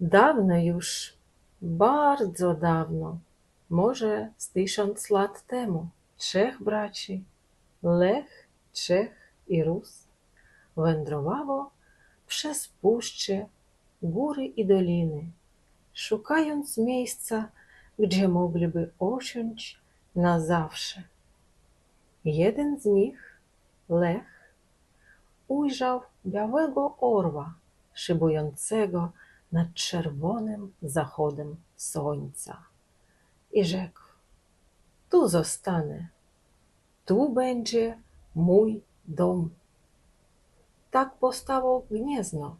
Dawno już, bardzo dawno, może z tysiąc lat temu, trzech braci, Lech, Czech i Rus, wędrowało przez puszcze, góry i doliny, szukając miejsca, gdzie mogliby osiąść na zawsze. Jeden z nich, Lech, ujrzał białego orła szybującego nad czerwonym zachodem słońca i rzekł: Tu zostanę, tu będzie mój dom. Tak powstało Gniezno.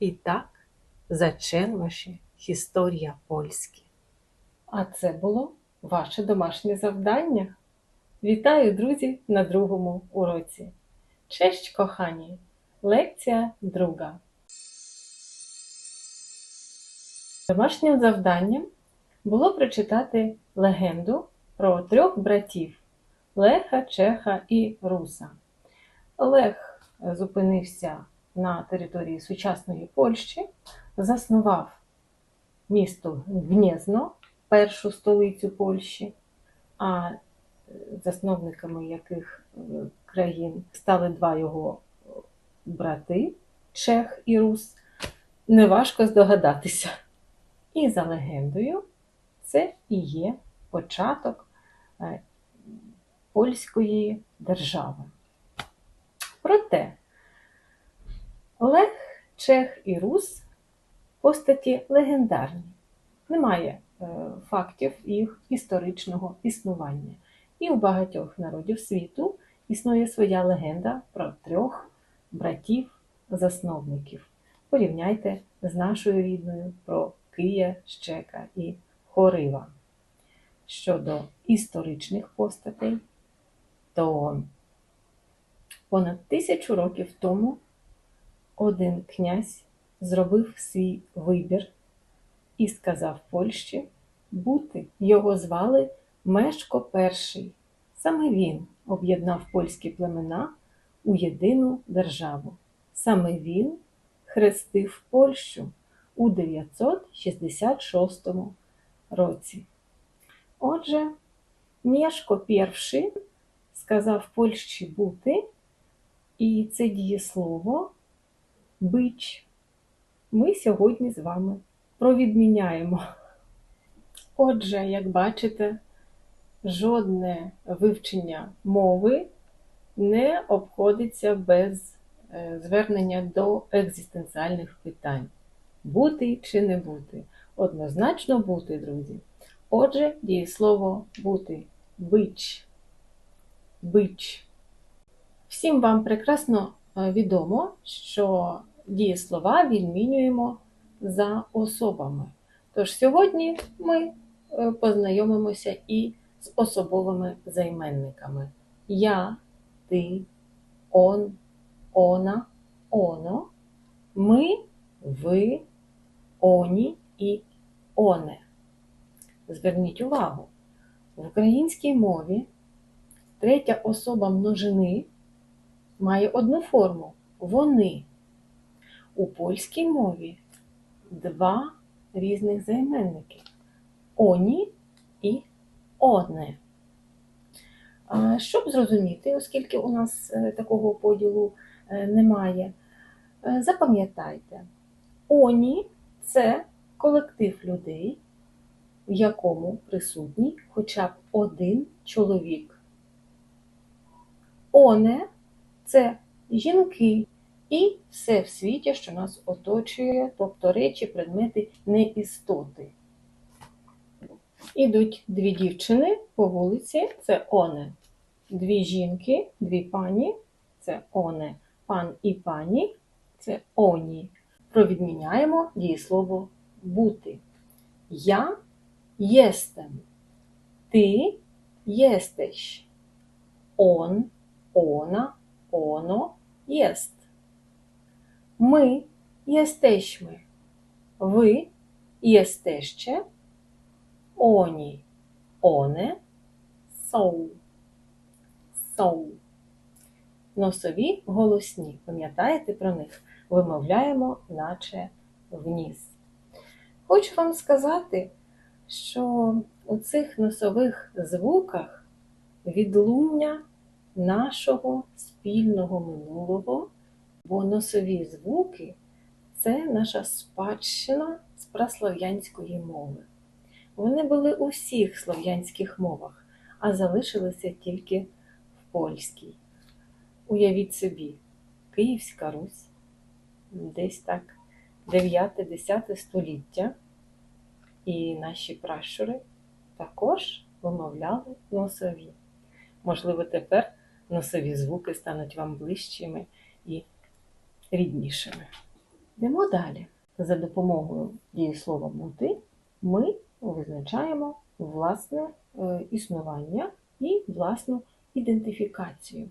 I tak zaczęła się historia Польськи. А це було ваше домашнє завдання. Вітаю, друзі, на другому уроці. Честь, кохані! Лекція друга. Домашнім завданням було прочитати легенду про трьох братів Леха, Чеха і Руса. Лех зупинився на території сучасної Польщі, заснував місто Гнєзно, першу столицю Польщі, а засновниками яких е, країн стали два його брати Чех і Рус. Неважко здогадатися. І за легендою, це і є початок е, польської держави. Проте Лех, Чех і Рус постаті легендарні. Немає е, фактів їх історичного існування. І у багатьох народів світу існує своя легенда про трьох братів-засновників. Порівняйте з нашою рідною про Кия, Щека і Хорива. Щодо історичних постатей, то понад тисячу років тому один князь зробив свій вибір і сказав Польщі бути. Його звали Мешко І. Саме він об'єднав польські племена у єдину державу. Саме він хрестив Польщу у 966 році. Отже, Мєшко І сказав Польщі бути, і це дієслово бич. Ми сьогодні з вами провідміняємо. Отже, як бачите, жодне вивчення мови не обходиться без е, звернення до екзистенціальних питань. Бути чи не бути. Однозначно бути, друзі. Отже, дієслово бути бич. Бич. Всім вам прекрасно е, відомо, що дієслова відмінюємо за особами. Тож сьогодні ми е, познайомимося і з особовими займенниками. Я, ти, он, она, оно, ми, ви, оні і оне. Зверніть увагу, в українській мові третя особа множини має одну форму вони. У польській мові два різних займенники оні і одне. Щоб зрозуміти, оскільки у нас е, такого поділу е, немає, е, запам'ятайте, оні це колектив людей, в якому присутній хоча б один чоловік. Оне це жінки і все в світі, що нас оточує, тобто речі, предмети, не істоти. Ідуть дві дівчини по вулиці, це оне. Дві жінки, дві пані, це оне. Пан і пані це оні. Провідміняємо дієслово бути. Я єстем. Ти єстеш. Он, она, оно єст. Ми єстешми. Ви єстеще. Оні, оне, соу. Соу. Носові голосні. Пам'ятаєте про них? Вимовляємо, наче вніс. Хочу вам сказати, що у цих носових звуках відлуння нашого спільного минулого, бо носові звуки це наша спадщина з праслов'янської мови. Вони були у всіх слов'янських мовах, а залишилися тільки в польській. Уявіть собі, Київська Русь, десь так 9-10 століття, і наші пращури також вимовляли носові. Можливо, тепер носові звуки стануть вам ближчими і ріднішими. Йдемо далі. За допомогою дієслова бути ми визначаємо власне е, існування і власну ідентифікацію.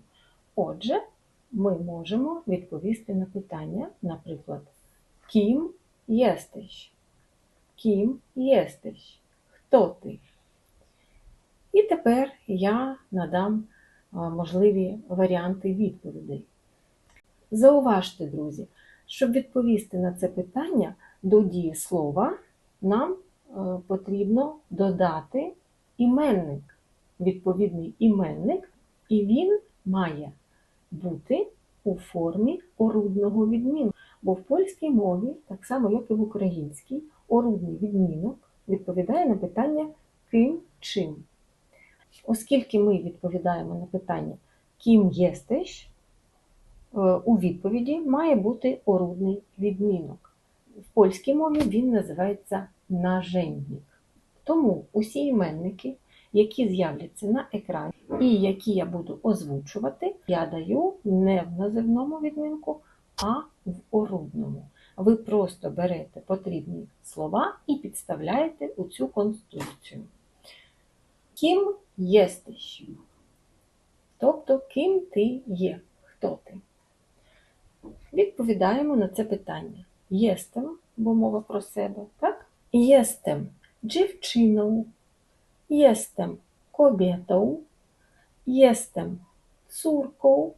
Отже, ми можемо відповісти на питання, наприклад, ким єстиш? Ким єстиш? Хто ти? І тепер я надам можливі варіанти відповідей. Зауважте, друзі, щоб відповісти на це питання до дієслова, нам потрібно додати іменник, відповідний іменник, і він має бути у формі орудного відмінку. Бо в польській мові, так само як і в українській, орудний відмінок відповідає на питання ким чим. Оскільки ми відповідаємо на питання ким єстиш, е, у відповіді має бути орудний відмінок. В польській мові він називається нажендник. Тому усі іменники, які з'являться на екрані і які я буду озвучувати, я даю не в називному відмінку, а в орудному. Ви просто берете потрібні слова і підставляєте у цю конструкцію. Ким єстиш? Тобто, ким ти є? Хто ти? Відповідаємо на це питання. Єстем, бо мова про себе, так? Єстем дівчиною, єстем kobietą, jestem córką,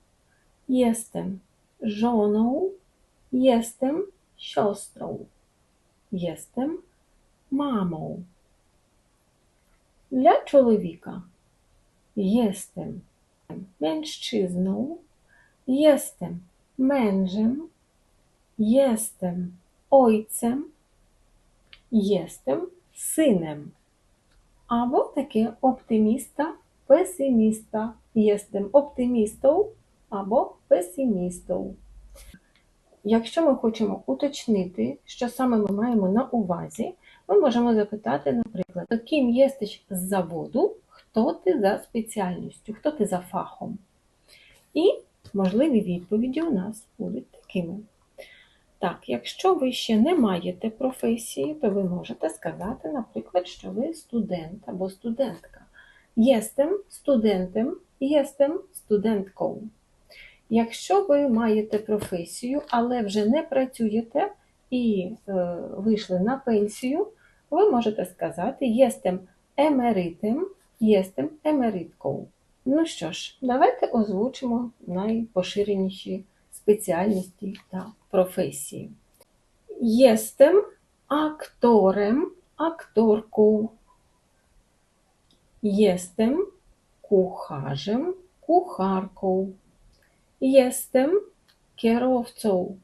jestem żoną, jestem siostrą, jestem mamą. Dla człowieka jestem mężczyzną, jestem mężem, jestem ojcem, jestem synem. Або таке оптиміста, песиміста. Єстем оптимістом або песимістом. Якщо ми хочемо уточнити, що саме ми маємо на увазі, ми можемо запитати, наприклад, ким єстиш з заводу, хто ти за спеціальністю, хто ти за фахом. І можливі відповіді у нас будуть такими. Так, якщо ви ще не маєте професії, то ви можете сказати, наприклад, що ви студент або студентка. Єстем студентом, єстем студенткою. Якщо ви маєте професію, але вже не працюєте і е, вийшли на пенсію, ви можете сказати єстем емеритем, єстем емериткою. Ну що ж, давайте озвучимо найпоширеніші спеціальності та професії. Єстем акторем, акторку. Jestem kucharzem, kucharką. Jestem kierowcą.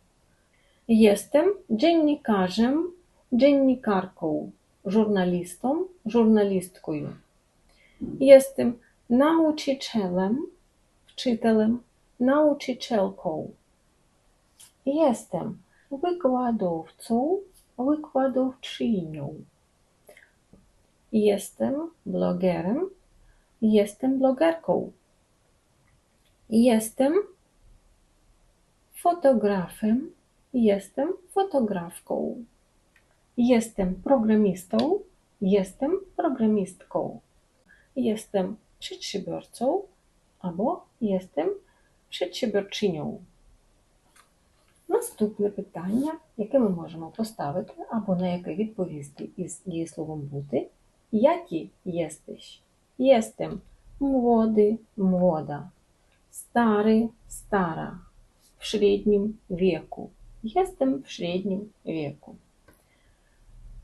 Jestem dziennikarzem, dziennikarką, żurnalistą, żurnalistką. Jestem nauczycielem, wczytelem, nauczycielką. Jestem wykładowcą, wykładowczynią. Jestem blogerem, jestem blogerką. Jestem fotografem, jestem fotografką. Jestem programistą, jestem programistką. Jestem przedsiębiorcą albo jestem przedsiębiorczynią. Наступне питання, яке ми можемо поставити або на яке відповісти із дієсловом бути, Які єстиш? Єстем млоди, млода, старий, стара, в середнім віку. Єстем в середнім віку.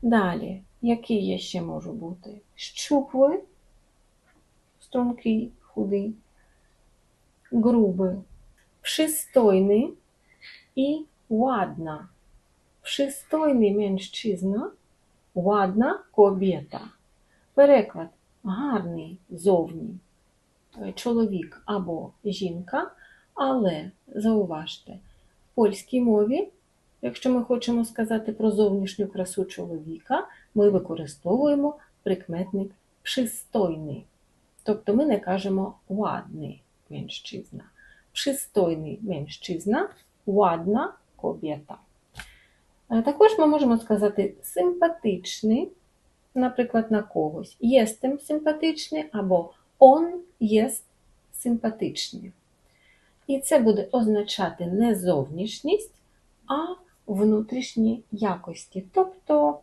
Далі, який я ще можу бути? Щуплий, стрункий, худий, грубий, пристойний і ładna. Пристойний мężczyzna, ładna кобєта. Переклад гарний зовні е, чоловік або жінка, але зауважте, в польській мові, якщо ми хочемо сказати про зовнішню красу чоловіка, ми використовуємо прикметник пристойний. Тобто ми не кажемо ładny mężczyzna. Пристойний mężczyzna, ładna kobieta. Також ми можемо сказати симпатичний, наприклад, на когось. Єстем симпатичний або он єст симпатичний. І це буде означати не зовнішність, а внутрішні якості. Тобто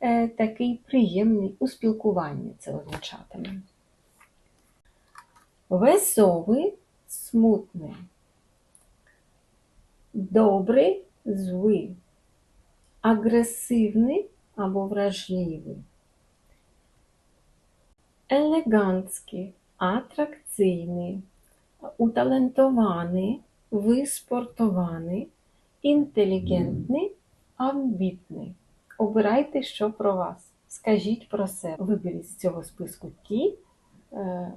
е, такий приємний у спілкуванні це означатиме. Веселий, смутний. Добрий, злий. Агресивний або вражливий. Елегантський, атракційний, уталентований, виспортований, інтелігентний, амбітний. Обирайте, що про вас. Скажіть про себе. Виберіть з цього списку ті е,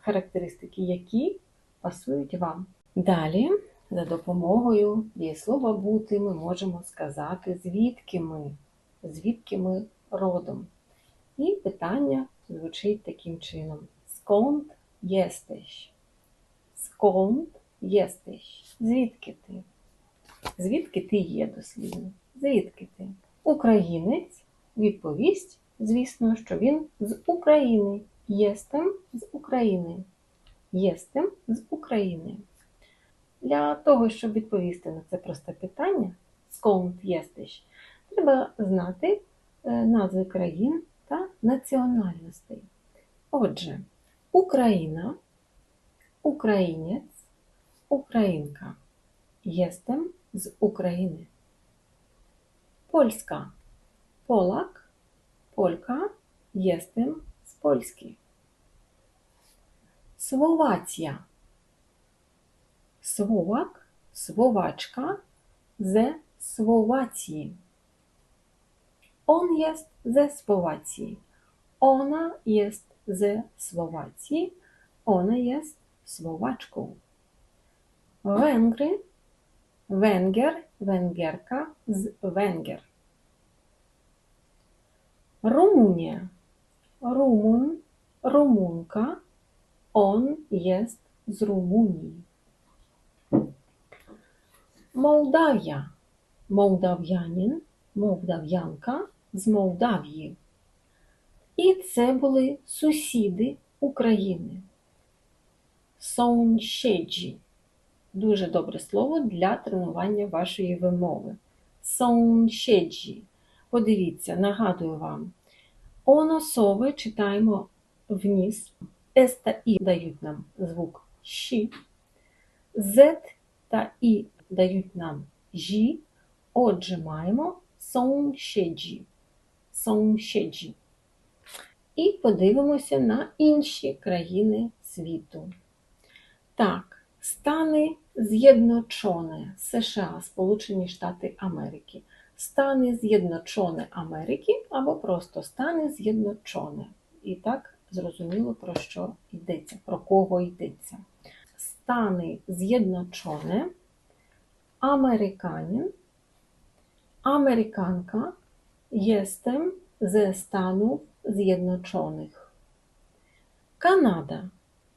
характеристики, які пасують вам. Далі, за допомогою дієслова бути, ми можемо сказати, звідки ми, звідки ми родом. І питання звучить таким чином: Skąd jesteś? Skąd jesteś? Звідки ти? Звідки ти є дослівно? Звідки ти? Українець відповість, звісно, що він з України. Єстем з України. Єстем з України. Для того, щоб відповісти на це просте питання, сконт єстиш, треба знати е, назви країн та національностей. Отже, Україна, українець, українка. Єстем з України. Польська. Полак, полька, єстем з Польськи. Словація. Словак, словачка ze Słowacji. On jest ze Słowacji. Ona jest ze Słowacji. Ona jest Słowaczką. Węgry, Węgier, Węgierka z Węgier. Rumunia, Rumun, Rumunka. On jest z Rumunii. Mołdawia, Mołdawianin, Mołdawianka з Молдавії. І це були сусіди України. Sąsiedzi. Дуже добре слово для тренування вашої вимови. Sąsiedzi. Подивіться, нагадую вам. Оносови читаємо вниз. С та І дають нам звук щі. Z та І дають нам жі. Отже, маємо sąsiedzi. Sąsiedzi. І подивимося на інші країни світу. Так, стани З'єдночоне США, Сполучені Штати Америки. Стани З'єдночоне Америки або просто стани З'єдночоне. І так зрозуміло, про що йдеться, про кого йдеться. Стани З'єдночоне, Американин, Amerykanka, jestem ze Stanów Zjednoczonych. Kanada,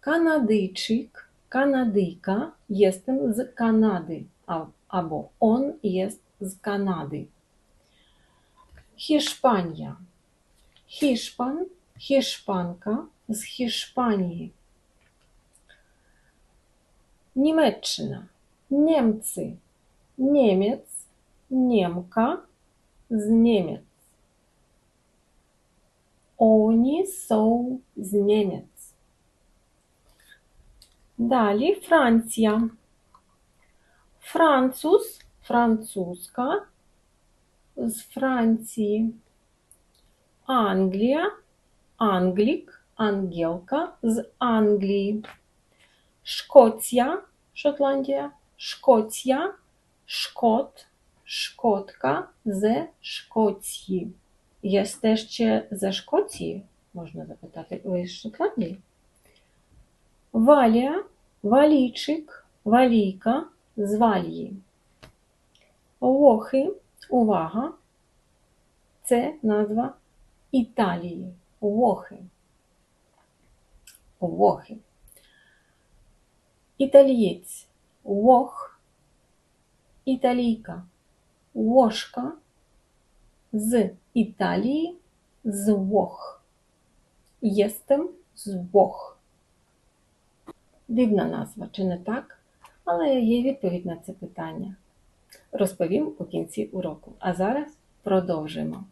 Kanadyjczyk, Kanadyjka, jestem z Kanady, albo on jest z Kanady. Hiszpania, Hiszpan, Hiszpanka z Hiszpanii. Niemczech, Niemcy, Niemiec, Niemka z Niemiec. Oni są z Niemiec. Далі Франція. Француз, французька з Франції. Англія, Англік, Ангелка з Англії. Шкоція, Шотландія, Шкоція, Шкот, Шкотка з Шкоції. Єсте ще ze Шкоції? Можна запитати, ви з Шотландії? Валія, Валійчик, Валійка з Валії. Лохи, увага, це назва Італії. Лохи. Лохи. Італієць, лох, італійка, ложка з Італії, з Вох. Єстем з Вох. Дивна назва, чи не так? Але є відповідь на це питання. Розповім у кінці уроку. А зараз продовжимо.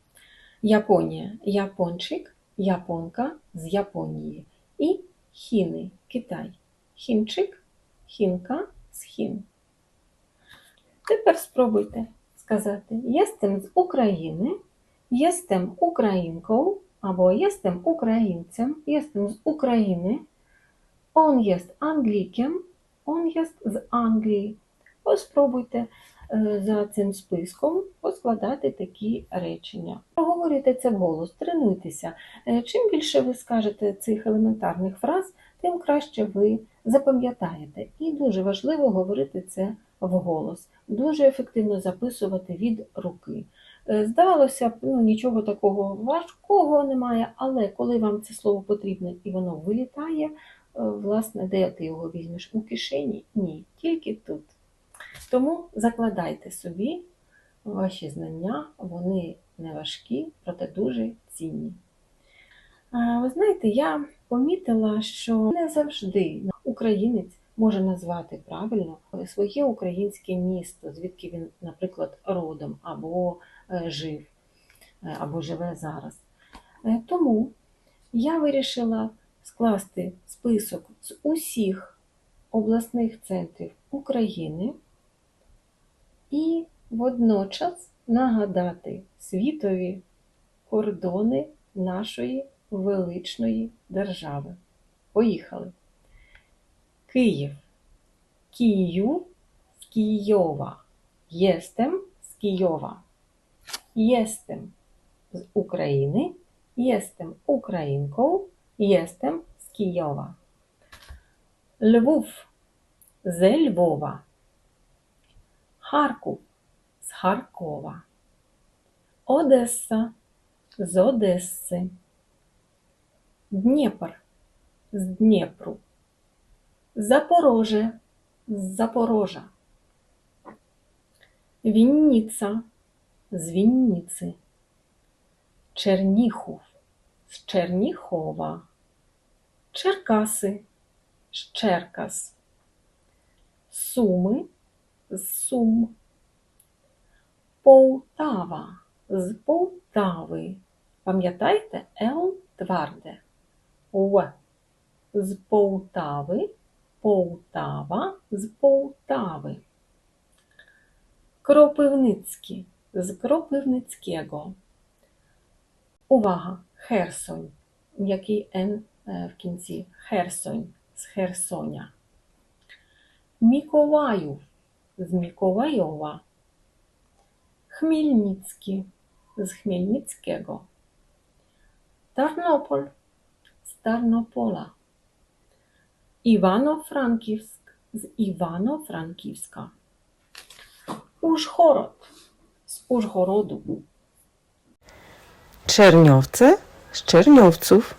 Японія япончик, японка з Японії. І хіни Китай. Хінчик, хінка з хін. Тепер спробуйте сказати «Єстем з України, єстем українкою або єстем українцем, єстем з України, он єст англікем, он єст з Англії. Ось спробуйте е, за цим списком поскладати такі речення. Проговорюйте це вголос, тренуйтеся. Е, Чим більше ви скажете цих елементарних фраз, тим краще ви запам'ятаєте. І дуже важливо говорити це вголос. Дуже ефективно записувати від руки. Е, Здавалося б, ну, нічого такого важкого немає, але коли вам це слово потрібне і воно вилітає, е, власне, де ти його візьмеш у кишені? Ні, тільки тут. Тому закладайте собі ваші знання, вони не важкі, проте дуже цінні. Ви знаєте, я помітила, що не завжди українець може назвати правильно своє українське місто, звідки він, наприклад, родом або е, жив, е, або живе зараз. Е, Тому я вирішила скласти список з усіх обласних центрів України і водночас нагадати світові кордони нашої величної держави. Поїхали. Київ. Київ з Києва. Єстем з Києва. Єстем з України. Єстем українкою. Єстем з Києва. Львов з Львова. Харків з Харкова. Одеса з Одеси. Дніпр з Дніпру. Запороже з Запорожа. Вінниця з Вінниці. Черніхов з Черніхова. Черкаси з Черкас. Суми з Сум. Полтава з Полтави. Пам'ятаєте Л тверде. В з Полтави. Полтава з Полтави. Кропивницький з Кропивницького. Увага! Херсонь. М'який Н е, в кінці. Херсонь з Херсоня. Миколаїв з Миколайова. Хмельницький з Хмельницького. Тарнополь з Тарнопола. Iwano-Frankivsk z Iwano-Frankiwska. Użhorod z Użhorodu. Czerniowce z Czerniowców.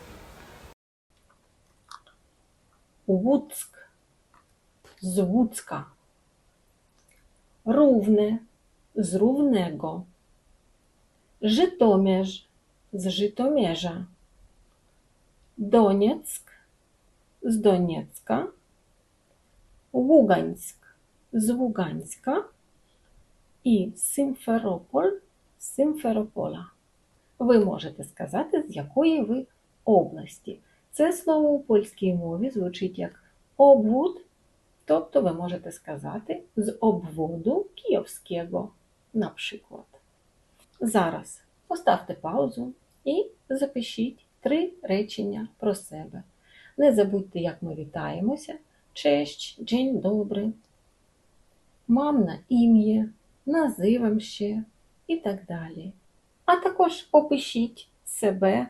Łódzk z Łódzka. Równe z Równego. Żytomierz z Żytomierza. Donieck z Doniecka. Ługańsk z Ługańska і Симферополь з Симферополя. Ви можете сказати, з якої ви області. Це слово у польській мові звучить як обвод, тобто ви можете сказати з обводу київського, наприклад. Зараз поставте паузу і запишіть три речення про себе. Не забудьте, як ми вітаємося. Честь, день добрий, мам на ім'я, називам ще і так далі. А також опишіть себе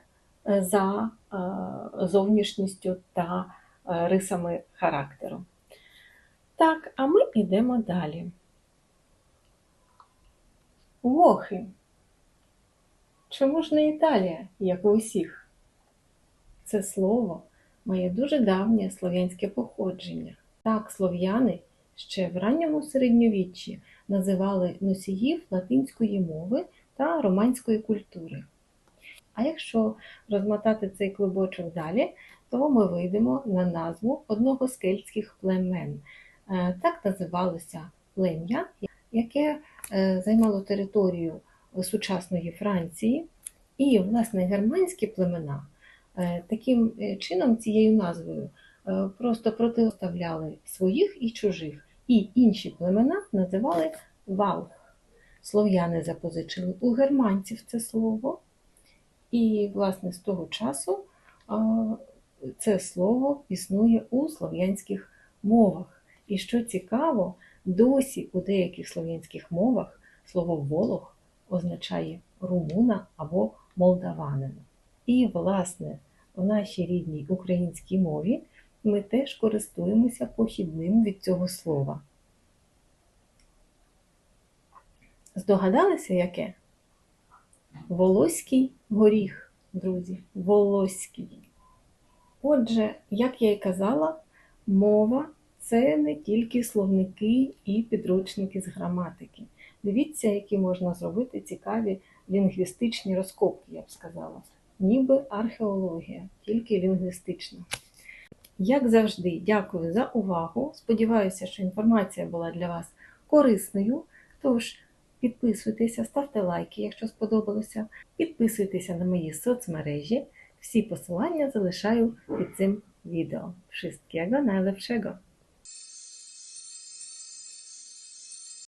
е, за е, зовнішністю та е, рисами характеру. Так, а ми йдемо далі. Вохи. Чому ж не Італія, як у усіх? Це слово має дуже давнє слов'янське походження. Так, слов'яни ще в ранньому середньовіччі називали носіїв латинської мови та романської культури. А якщо розмотати цей клубочок далі, то ми вийдемо на назву одного з кельтських племен. Е, Так називалося плем'я, яке е, займало територію сучасної Франції, і, власне, германські племена е, таким е, чином цією назвою е, просто протиставляли своїх і чужих, і інші племена називали валх. Слов'яни запозичили у германців це слово, і, власне, з того часу це слово існує у слов'янських мовах. І що цікаво, досі у деяких слов'янських мовах слово волох означає румуна або молдаванина. І, власне, в нашій рідній українській мові ми теж користуємося похідним від цього слова. Здогадалися, яке? Волоський горіх, друзі, волоський. Отже, як я й казала, мова це не тільки словники і підручники з граматики. Дивіться, які можна зробити цікаві лінгвістичні розкопки, я б сказала. Ніби археологія, тільки лінгвістична. Як завжди, дякую за увагу. Сподіваюся, що інформація була для вас корисною. Тож підписуйтеся, ставте лайки, якщо сподобалося. Підписуйтеся на мої соцмережі. Всі посилання залишаю під цим відео. Wszystkiego najlepszego!